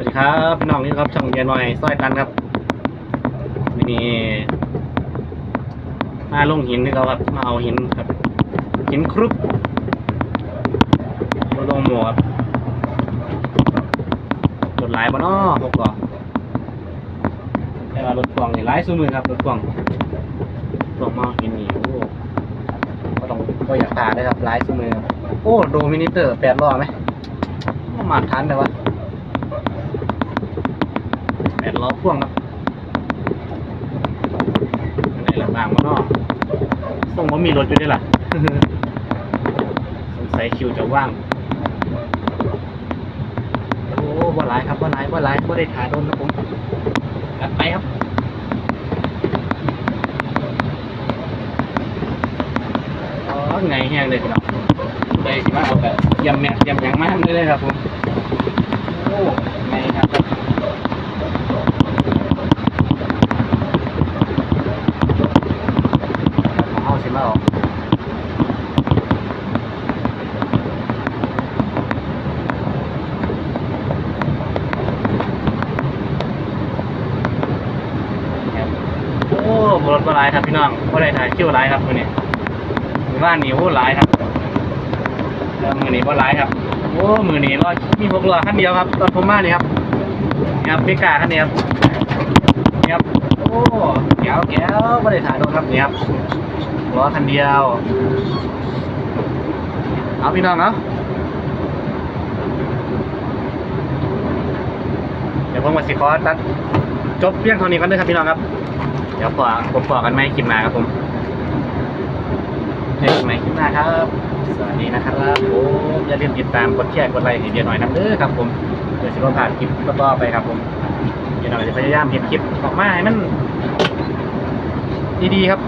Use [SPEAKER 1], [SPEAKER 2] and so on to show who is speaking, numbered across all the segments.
[SPEAKER 1] วัสดีครับพี่น้องนี่ครับช่องเย็นหน่อยซอยตันครับวันนี้มาลงหินนี่เขาครับมาเอาหินครับหินครุบมาลงหมวกครับรถหลายบ่นาะพวกก็แต่ว่ารถกวางนี่หลายสู้มือครับรถกวางพวกมาเอาหินนี่โอ้ก็ต้องก็อยากตาเลยครับหลายสู้มือโอ้โดมินิเตอร์แปดล้อไหมมาทันเลยวะ แปดล้อพ่วงครับไหนละบางมาเนาะส่งว่ามีรถอยู่ด้วยล่ะสงสัยคิวจะว่าง โอ้บ่หลายครับบ่หลายบ่หลายบ่ได้ถ่ายโดนนะผมกัดไปครับอ๋อไงแห้งเลยพี่น้องได้สิมาเอาแบบยำแมยำหยังมาทำได้เลยครับผม โอ้ไงครับ เอาสิมาออกโอ้บรถบหลายครับพี่น้องบ่ได้ถ่ายคิวหลายครับมื้อนี้มื้านนี่โอ้หลายครับแล้วมือนี้บ่หลายครับโอ้มือนี้รอมีหกล้อคันเดียวครับตอนผมมาเนี่ยครับนี่ครับเมกาคันนี้ครับนี่ครับโอ้แก้วแก้วบ่ได้ถ่ายโดนครับเนี่ยครับ ล้อคันเดียว เอาพี่น้องเนาะเดี๋ยวผมมาสิขอตัดจบเพียงเท่านี้ก่อนเด้อครับพี่น้องครับ เดี๋ยวพอผมพอกันไหมคลิปหน้าครับผมเจอกันใหม่คลิปหน้าครับ สวัสดีนะครับผมอย่าลืมติดตามกดแชร์กดไลค์ให้เดียหน่อยนะเด้อครับผมเดี๋ยวสิบ่ผ่านคลิปต่อไปครับผมเดี๋ยวเราจะพยายามเห็นคลิปออกมาให้มันดีๆครับ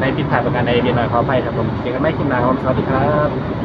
[SPEAKER 1] ในผิดพลาดประการใดเดียนหน่อยขออภัยครับผมเจอกันไม่คลิปหน้าครับสวัสดีครับ